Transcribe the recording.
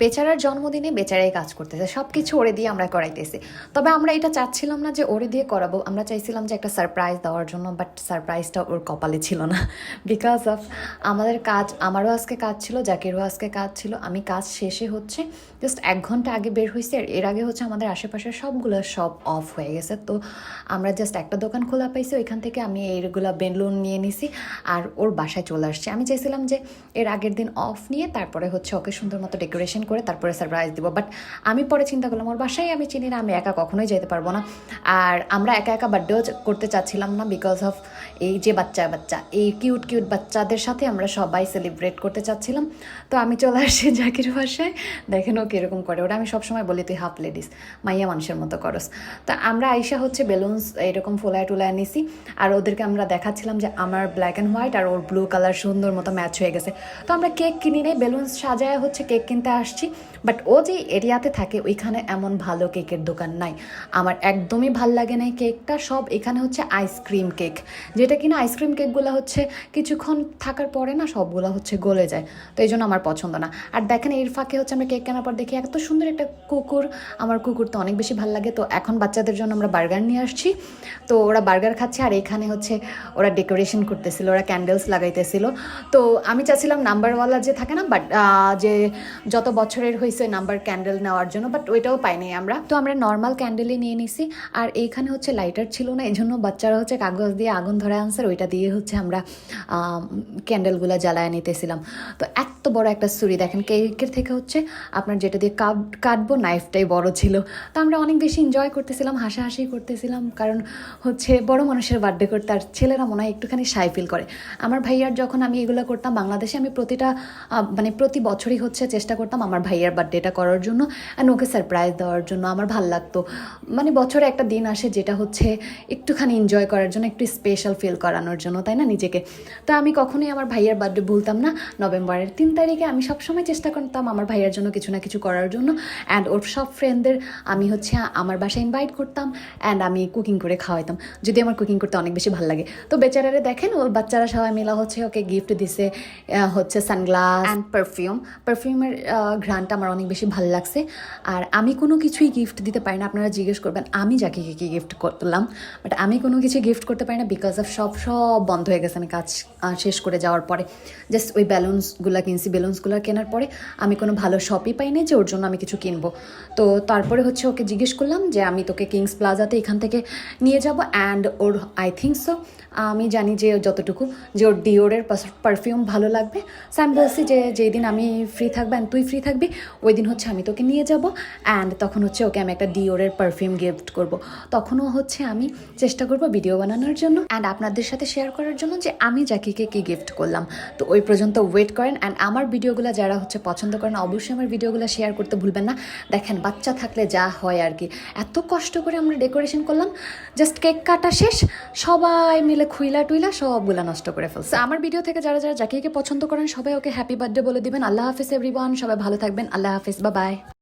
বেচারার জন্মদিনে বেচারাই কাজ করতেছে। সব কিছু ওরে দিয়ে আমরা করাইতেছি। তবে আমরা এটা চাচ্ছিলাম না যে ওরে দিয়ে করাবো। আমরা চাইছিলাম যে একটা সারপ্রাইজ দেওয়ার জন্য বাট সারপ্রাইজটা ওর কপালে ছিল না। বিকজ অফ আমাদের কাজ, আমারও আজকে কাজ ছিল, জাকিরও আজকে কাজ ছিল। আমি কাজ শেষে হচ্ছে জাস্ট এক ঘণ্টা আগে বের হয়েছে আর এর আগে হচ্ছে আমাদের আশেপাশের সবগুলো সব অফ হয়ে গেছে। তো আমরা জাস্ট একটা দোকান খোলা পাইছি, ওইখান থেকে আমি এইগুলো বেলুন নিয়ে নিছি আর ওর বাসায় চলে আসছি। আমি চাইছিলাম যে এর আগের দিন অফ নিয়ে তারপরে হচ্ছে ওকে সুন্দর মতো ডেকোরেশন করে তারপরে সারপ্রাইজ দিব। বাট আমি পরে চিন্তা করলাম, ওর বাসায় আমি চিনি না, আমি একা কখনোই যেতে পারব না। আর আমরা একা একা বার্থডেও করতে চাচ্ছিলাম না বিকজ অফ এই যে বাচ্চা বাচ্চা, এই কিউট কিউট বাচ্চাদের সাথে আমরা সবাই সেলিব্রেট করতে চাচ্ছিলাম। তো আমি চলে আসি জাকির বাসায়, দেখেন ও কীরকম করে। ওটা আমি সবসময় বলি, তুই হাফ লেডিস মাইয়া মানুষের মতো করস। তা আমরা আইসা হচ্ছে বেলুনস এরকম ফোলায় টুলায় নিছি। আর ওদেরকে আমরা দেখাচ্ছিলাম যে আমার ব্ল্যাক অ্যান্ড হোয়াইট আর ওর ব্লু কালার সুন্দর মতো ম্যাচ হয়ে গেছে। তো আমরা কেক কিনি নেই বেলুনস সাজায় হচ্ছে কেক কিনতে আসছি। বাট ও যে এরিয়াতে থাকে, ওইখানে এমন ভালো কেকের দোকান নাই। আমার একদমই ভালো লাগে না কেকটা। সব এখানে হচ্ছে আইসক্রিম কেক যেটা কিনা আইসক্রিম কেকগুলো হচ্ছে, কিছুক্ষণ থাকার পরে না সবগুলো হচ্ছে গলে যায়। তো এই জন্য আমার পছন্দ না। আর দেখেন এর ফাঁকে হচ্ছে আমরা কেক কেনার পর দেখি এত সুন্দর একটা কুকুর। আমার কুকুর তো অনেক বেশি ভালো লাগে। তো এখন বাচ্চাদের জন্য আমরা বার্গার নিয়ে আসছি। তো ওরা বার্গার খাচ্ছে আর এখানে হচ্ছে ওরা ডেকোরেশন করতেছিল, ওরা ক্যান্ডেলস লাগাইতেছিল। তো আমি চাচ্ছিলাম নাম্বারওয়ালা যে থাকে না, বাট যে যত বছরের হয়েছে নাম্বার ক্যান্ডেল নেওয়ার জন্য বাট ওইটাও পাইনি আমরা। তো আমরা নর্মাল ক্যান্ডেলই নিয়ে নিছি, আর এইখানে হচ্ছে লাইটার ছিল না এই জন্য বাচ্চারা হচ্ছে কাগজ দিয়ে আগুন ধরে আনসার ওইটা দিয়ে হচ্ছে আমরা ক্যান্ডেলগুলো জ্বালায় নিতেছিলাম। তো এত বড় একটা ছুরি, দেখেন কেকের থেকে হচ্ছে আপনার যেটা দিয়ে কাট কাটবো নাইফটাই বড় ছিল। তো আমরা অনেক বেশি এনজয় করতেছিলাম, হাসাহাসি করতেছিলাম, কারণ হচ্ছে বড় মানুষের বার্থডে করতে, আর ছেলেরা মনে হয় একটুখানি সাই ফিল করে। আমার ভাইয়ার যখন আমি এগুলো করতাম বাংলাদেশে, আমি প্রতিটা মানে প্রতি বছরই হচ্ছে চেষ্টা করতাম আমার ভাইয়ার বার্থডেটা করার জন্য অ্যান্ড ওকে সারপ্রাইজ দেওয়ার জন্য আমার ভালো লাগতো। মানে বছরে একটা দিন আসে যেটা হচ্ছে একটুখানি এনজয় করার জন্য একটু স্পেশাল ফিল করানোর জন্য তাই না নিজেকে? তো আমি কখনোই আমার ভাইয়ার বার্থডে ভুলতাম না। নভেম্বরের তিন তারিখে আমি সবসময় চেষ্টা করতাম আমার ভাইয়ার জন্য কিছু না কিছু করার জন্য অ্যান্ড ওর সব ফ্রেন্ডদের আমি হচ্ছে আমার বাসায় ইনভাইট করতাম অ্যান্ড আমি কুকিং করে খাওয়াইতাম। যদি আমার কুকিং করতে অনেক বেশি ভালো লাগে। তো বেচারারে দেখেন ওর বাচ্চারা সবাই মিলা হচ্ছে ওকে গিফট দিছে হচ্ছে সানগ্লাস অ্যান্ড পারফিউম পারফিউমের ঘ্রানটা আমার অনেক বেশি ভালো লাগছে। আর আমি কোনো কিছুই গিফট দিতে পারি না। আপনারা জিজ্ঞেস করবেন, আমি যাকে কী কী গিফট করলাম? বাট আমি কোনো কিছু গিফট করতে পারি না বিকজ অফ সব সব বন্ধ হয়ে গেছে। আমি কাজ শেষ করে যাওয়ার পরে। জাস্ট ওই ব্যালুন্সগুলো কিনছি বেলুন্সগুলো কেনার পরে আমি কোনো ভালো শপই পাইনি যে ওর জন্য আমি কিছু কিনবো। তো তারপরে হচ্ছে ওকে জিজ্ঞেস করলাম যে, আমি তোকে কিংস প্লাজাতে এখান থেকে নিয়ে যাব অ্যান্ড ওর আই থিঙ্ক সো আমি জানি যে যতটুকু, যে ওর ডিওরের পারফিউম ভালো লাগবে। সো আমি বলছি যে যেই দিন আমি ফ্রি থাকবেন তুই ফ্রি থাকবি। ওই দিন হচ্ছে আমি তোকে নিয়ে যাব অ্যান্ড তখন হচ্ছে ওকে আমি একটা ডিওরের পারফিউম গিফট করব। তখনও হচ্ছে আমি চেষ্টা করব ভিডিও বানানোর জন্য অ্যান্ড আপনাদের সাথে শেয়ার করার জন্য যে আমি জাকিকে কি গিফট করলাম। তো ওই পর্যন্ত ওয়েট করেন অ্যান্ড আমার ভিডিওগুলো যারা হচ্ছে পছন্দ করেন, অবশ্যই আমার ভিডিওগুলো শেয়ার করতে ভুলবেন না। দেখেন, বাচ্চা থাকলে যা হয় আর কি। এত কষ্ট করে আমরা ডেকোরেশন করলাম। জাস্ট কেক কাটা শেষ। সবাই মিলে খুইলা টুইলা সবগুলা নষ্ট করে ফেলছে। আমার ভিডিও থেকে যারা যারা জাকিকে পছন্দ করেন, সবাই ওকে হ্যাপি বার্থডে বলে দিবেন। আল্লাহ হাফিজ এভরিওয়ান সবাই থাকবেন। আল্লাহ হাফিজ। বা বাই